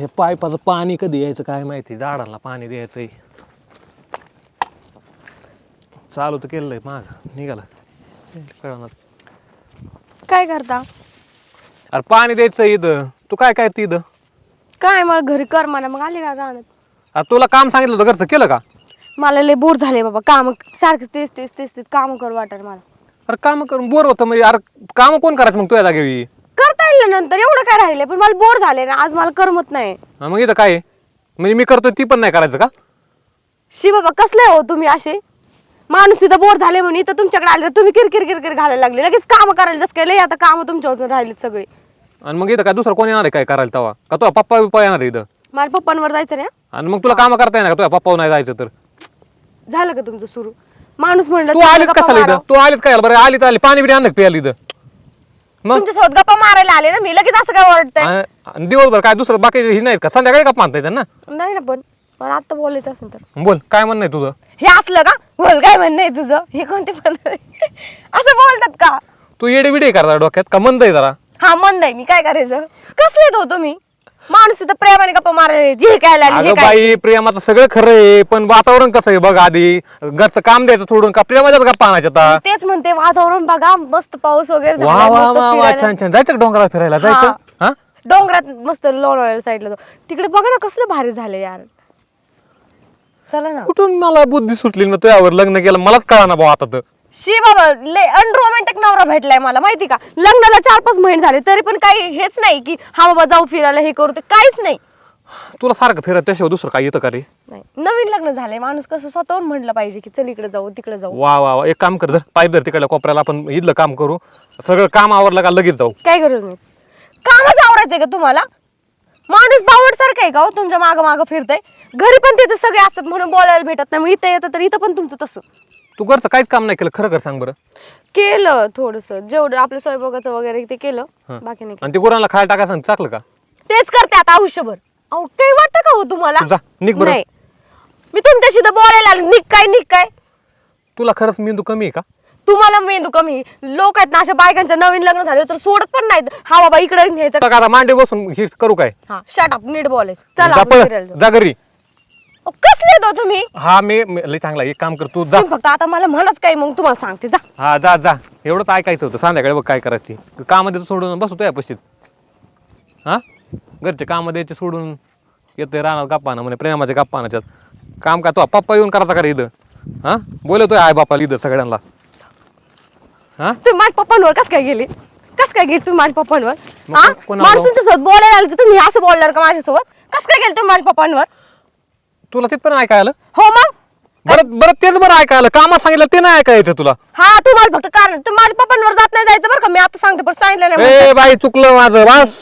हे पाईपाचं पाणी कधी यायचं काय माहिती? झाडाला पाणी द्यायचंय. चालू तर केलंय माग. निघाला. कळणार. काय करता? अरे पाणी द्यायचं इथं. तू काय काय इथं काय मला घरी कर म्हणा. मग आले का राहण्यात अरे तुला काम सांगितलं होतं घरचं. केलं का? मला लय बोर झाले बाबा. काम सारखं तेच तेच तेच तेच काम करू वाटत मला. अरे काम करून बोर होतं म्हणजे. अरे काम कोण करायचं मग तुझ्या जागेवी ना नंतर एवढं काय राहिले पण मला बोर झाले ना आज मला करमत नाही. हा, मग इथं काय आहे? म्हणजे मी करतोय ती पण नाही करायचं का? शी बाबा कसले हो तुम्ही असे? माणूस इथं बोर झाले म्हणून इथं तुमच्याकडे आले तर तुम्ही किरकिर किरकिर घालायला लागले. लगेच काम करायला जसं काय लय आता काम तुमच्यावरून राहिलेत सगळे. आणि मग इथं काय दुसरं कोण येणार आहे काय करायला तवा? का तुला पप्पा बिप्पा येणार आहे इथं? माझ्या पप्पांवर जायचं नाही आणि मग तुला काम करता येणार का? तुझ्या पप्पा नाही जायचं तर? झालं का तुमचं सुरू? माणूस म्हणलं तू गप्पा कशाला इथं. तू आलीत काय बरं आली तर आली पाणी बिणी आणलं का प्यायला इथं. मग? तुमच्यासोबत गप्पा मारायला आले ना मी लगेच असं काय वाटतंय आणि- आणि दिवसभर काय दुसरं बाकी ही नाहीत का? संध्याकाळी का मानता येतात ना नाही ना पण मला आता बोलायचं असेल तर. बोल काय म्हणणं आहे तुझं? हे असलं का? बोल काय म्हणणं आहे तुझं? हे कोणते पण असं बोलतात का? तू येडे बिडे करता डोक्यात का मंद आहे जरा? हा मंद आहे. मी काय करायचं? कसले तो तुम्ही? माणूस इथं प्रेमाने गप्पा मारायला जे काय लागले हे अगं काय? बाई प्रेमाचं सगळं खरं आहे पण वातावरण कसं आहे बघ आधी. घरचं काम द्यायचं सोडून का प्रेमाच्याच गप्पा आणायच्या आता? तेच म्हणते वातावरण बघा मस्त पाऊस वगैरे वा झालाय, वा मस्त वा वा फिरायला. छान छान. जायचं का डोंगराला फिरायला? जायचं? हा. हा डोंगरात मस्त लोणावळ्या साईडला जाऊ. तिकडे बघा ना कसलं भारी झालं यार. चला ना. कुठून मला बुद्धी सुटली ना तुझ्यावर लग्न केलं? मलाच कळा ना भाऊ आता तर. शी बाबा लय अनरोमॅन्टिक नवरा भेटलाय मला माहिती का? लग्नाला चार पाच महिने झाले तरी पण काही हेच नाही की हा बाबा जाऊ फिरायला हे करू ते काहीच नाही. तुला सारखं फिरत त्याशिवाय दुसरं काय येतं का रे? नाही. नवीन लग्न झालंय माणूस कसं स्वतःहून म्हटलं पाहिजे की चल इकडे जाऊ तिकडे जाऊ. वा वा वा. एक काम कर जर पाईप धर तिकडल्या कोपऱ्याला आपण इथलं काम करू. सगळं काम आवरलं का लगेच जाऊ? काय गरज नाही. कामच आवरायचंय का तुम्हाला? माणूस बावड सारखं आहे का हो? तुमच्या मागं मागं फिरतय. घरी पण तिथे सगळे असतात म्हणून बोलायला भेटत नाही. मग इथं येतं तर इथं पण तुमचं तसं. तू घरचं काहीच काम नाही केलं. खरं कर सांग बरं. केलं थोडस. जेवढं आपलं स्वयंपाकाचं वगैरे ते केलं. बाकी नाही केलं. आणि ते गुरांना खायला टाकायला सांग चाकलं का? तेच करते आता आयुष्यभर. अहो काही वाटतं का हो तुम्हाला? तू जा, निघ बरं. नाही. मी तुमच्याशी तर बोलायला आले. निघ काय निघ काय. तुला खरंच मेंदू कमी आहे का? तुम्हाला मेंदू कमी. लोक आहेत ना अशा बायकांच्या नवीन लग्न झाले तर सोडत पण नाहीत. हा बाबा इकडे आता मांडी बसून हे करू काय? हा शट अप नीट बोलायचं. चला जा आपण पळ, फिरायला जाऊ. जा घरी. अहो, कसले तो तुम्ही? हा मी मी- लय चांगला एक काम कर तू जा. तुम्ही फक्त आता मला म्हणत काय मग तुम्हाला सांगते जा. हा जा जा. एवढंच ऐकायचं होतं. संध्याकाळी बघ काय करायचं ते. कामध्ये सोडून बसू तुझ्या पशीत हा? घरचे काम द्यायचे सोडून. येतोय राहणार गप्पाना म्हणे प्रेमाच्या गप्पानाच्यात काम का तो पप्पा येऊन करायचा का रे इथं? हा? बोलतोय आय बापाला इथं सगळ्यांना. हा? तुम्ही माझ्या पप्पांवर कस काय गेले? कस काय गेले तुम्ही माझ्या पप्पांवर? मग हा? को- कोणावर? माणूस तुमच्यासोबत बोलायला आले तर तुम्ही असं बोलणार का माझ्यासोबत? कस काय गेले तुम्ही माझ्या पप्पांवर? तुला तिथपर्यंत ऐकायला हो मग? बरं बरं तेच बरं ऐकायला कामात सांगितलं ते नाही ऐकायचं तुला. हा तुम्हाला फक्त कारण तुम्ही माझ्या पप्पांवर जात नाही जायचं बरं का? मी आता सांगते पण सांगितलं नाही ए बाई चुकलं माझं. बस.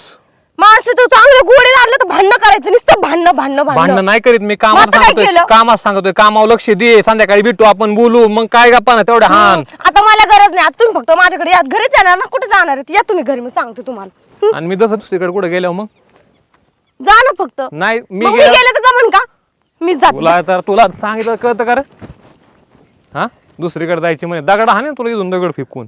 माणसं तू चांगलं गोडे लागलं तर भांडणं करायचं. नुसतं भांडणं भांडणं भांडणं. नाही करीत मी मग कामात आता काय सांगतोय. केलं? कामात सांगतोय. कामावर लक्ष दे. संध्याकाळी भेटू आपण बोलू. मग काय गप्पा ना तेवढ्या हान. आता मला गरज नाही. आता तुम्ही फक्त माझ्याकडे या. घरीच येणार ना? कुठे जाणार आहेत या तुम्ही घरी मी सांगते तुम्हाला. हं? आणि मी जसं दुसरीकडे कुठे गेलो मग? जा ना फक्त. नाही मी मग मी गेलो- गेले तर जमन का? मी जाते. तुला तर तुला सांगितलं कळतं का रे? हा? दुसरीकडे जायची म्हणे. दगड हा तुला इथून दगड फेकून.